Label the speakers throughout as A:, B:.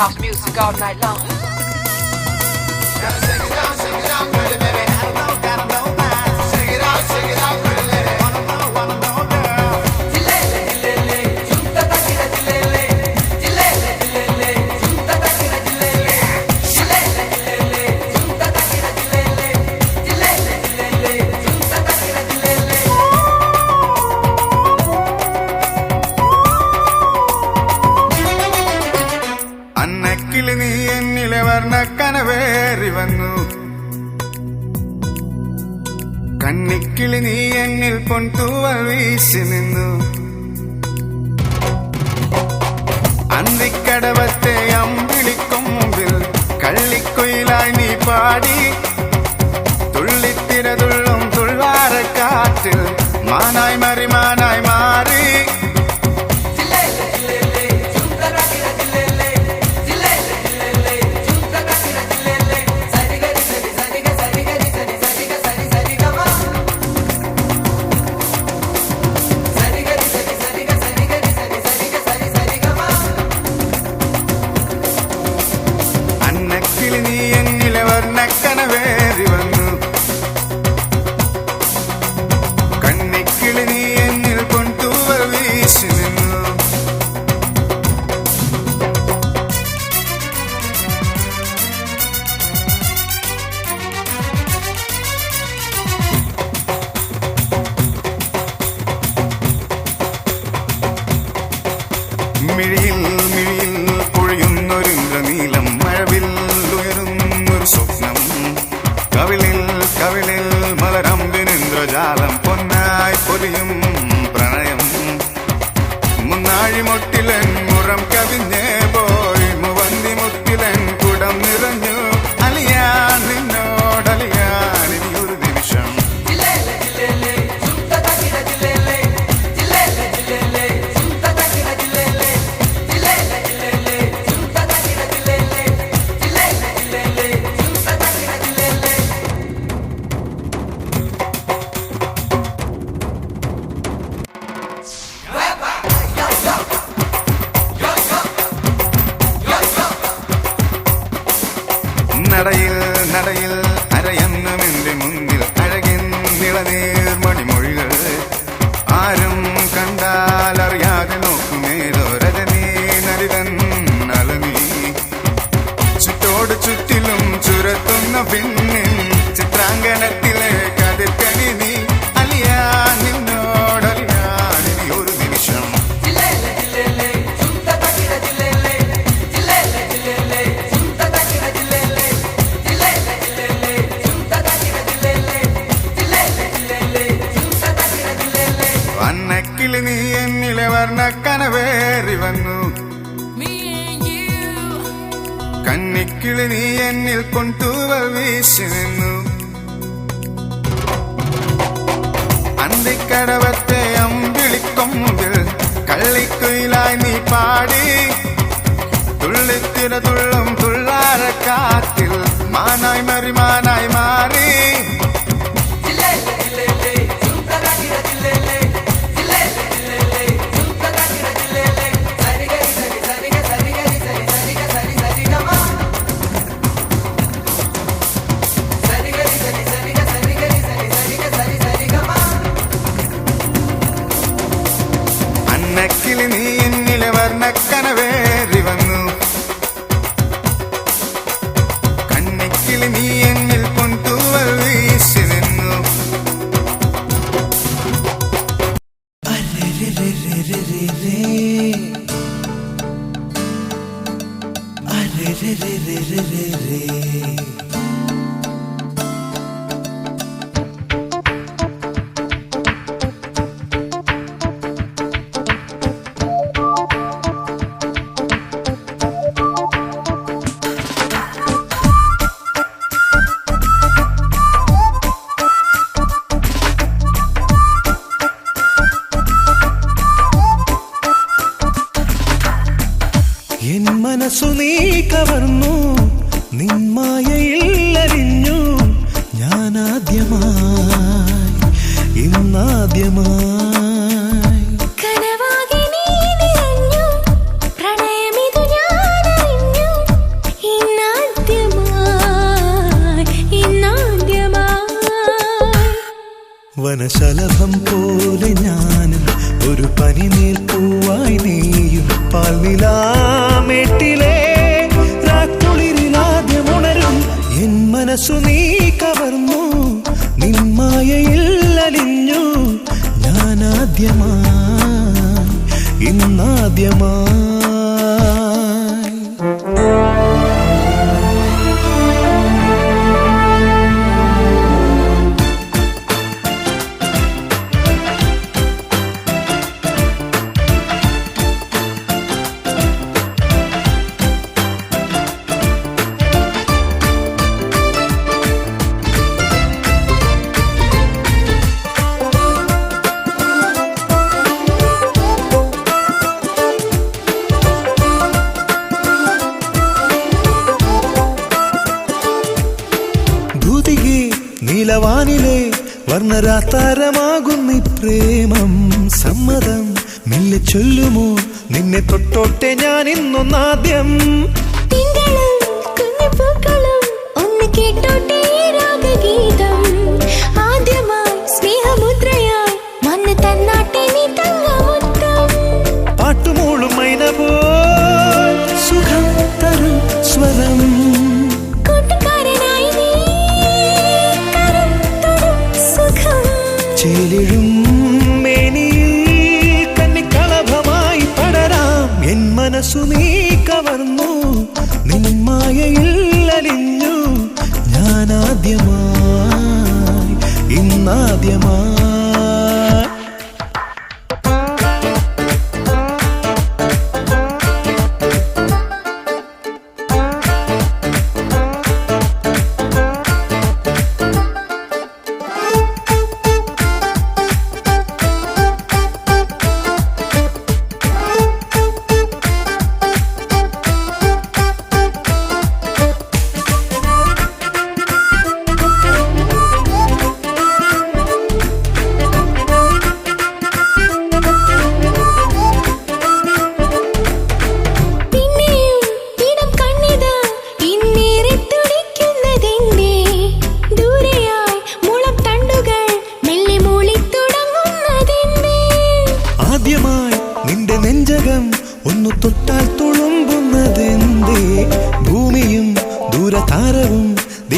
A: house music all night long.
B: നീ എന്നിൽ പൊൻതൂവ വീശി നിന്നു. അന്തിക്കടവത്തെ അമ്പിളിക്കും മുമ്പിൽ കള്ളിക്കൊയിലായി നീ പാടി. തുള്ളിത്തിര തുള്ളും തുള്ളാറ കാറ്റിൽ മാനായി മറിമാന പൊലിയും പ്രണയം. മുന്നാഴിമൊട്ടിലെന്ന് എന്നിലെ വർണക്കനവേറി വന്നു. കണ്ണിക്കിളി നീ എന്നിൽ കൊണ്ടുവ വീശി നിന്നു. അന്തിക്കടവത്തെ അമ്പിളിക്കൊമ്പിൽ കള്ളിക്കുയിലായി നീ പാടി. തുള്ളിത്തിര തുള്ളും തുള്ളാരക്കാത്തിൽ മാനായി മറിമാനായി മാറി.
C: വനശലഭം പോലെ ഞാനും ഒരു പനിനീർ പൂവായി നീയും പാൽനിലാമേട്ടിലെ. ഉണരും. എൻ മനസ്സു നീ കവർന്നു. നിന്മായയിൽ അലിഞ്ഞു. ഞാനാദ്യമാ ഇന്നാദ്യമായി നീലവാനിലെ വർണരാത്താരമാകുന്നി പ്രേമം. സമ്മതം നിന്നെ ചൊല്ലുമോ? നിന്നെ തൊട്ടോട്ടെ ഞാൻ ഇന്നൊന്നാദ്യം.
D: കേട്ടോട്ടെ.
C: ഇന്നാദ്യമായി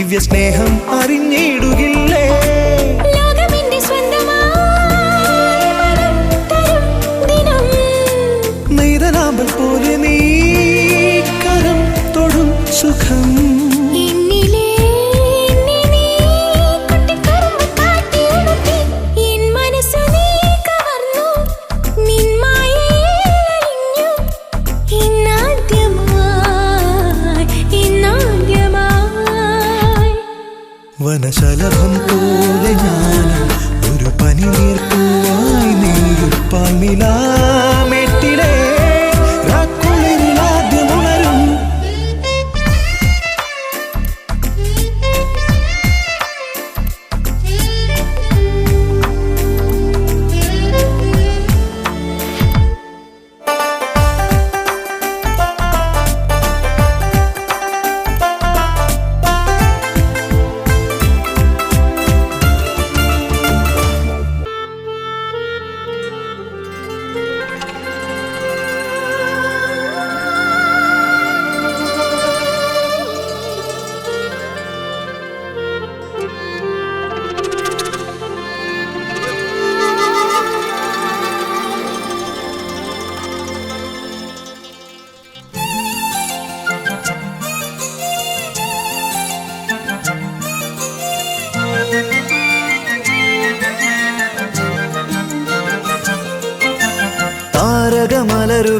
C: ദിവ്യ സ്നേഹം അറിഞ്ഞിടുകില്ലേ? വനശലഭം പോലെ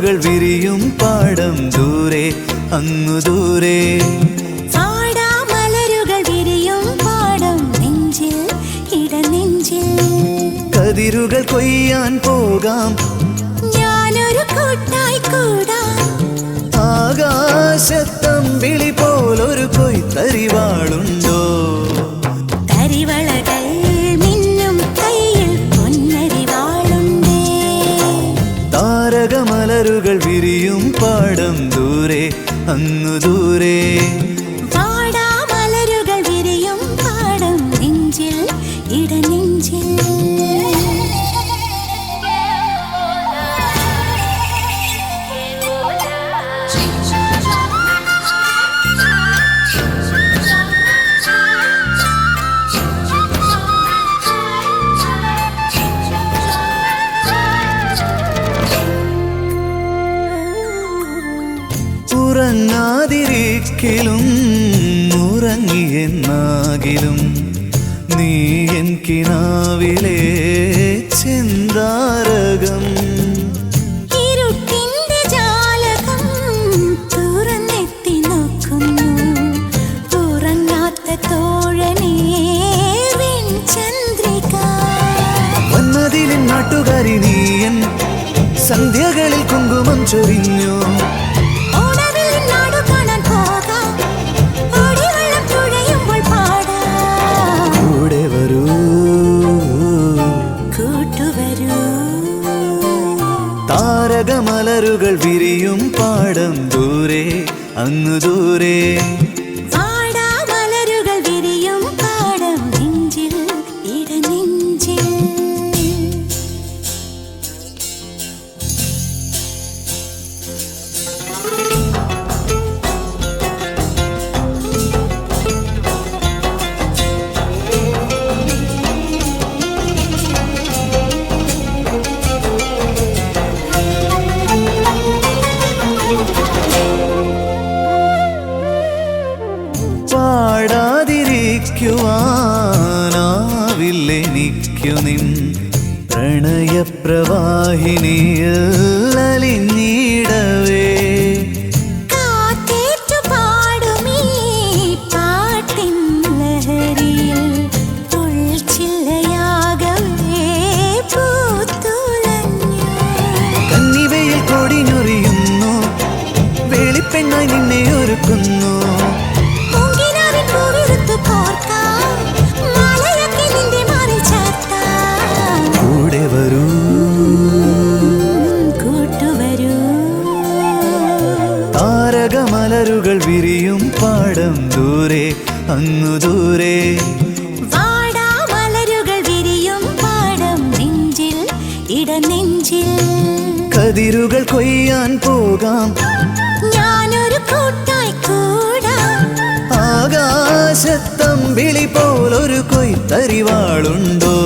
C: താരകമലരുകൾ വിരിയും പാടം ദൂരെ അങ്ങു ദൂരെ. കതിരുകൾ കൊയ്യാൻ പോകാം.
D: ഞാനൊരു കൂട്ടായി കൂടാം.
C: ആകാശത്തമ്പിളി പോലൊരു കൊയ്ത്തരിവാളുണ്ടോ? അങ്ങു ദൂരെ.
E: ഉറങ്ങാതിരിക്കലും ഉറങ്ങിയെന്നാകിലും നീ എൻ കിനാവിലെ ചിന്താരകം. നാട്ടുകാരി നീയൻ സന്ധ്യകളിൽ കുങ്കുമം ചൊരിഞ്ഞു. മലരുകൾ വിരിയും പാടം ദൂരെ അങ്ങ് ദൂരെ.
D: പ്രണയപ്രവാഹിനിയേ
E: കമ്പിളി പോലൊരു കൊയ്ത്തറിവാളുണ്ടോ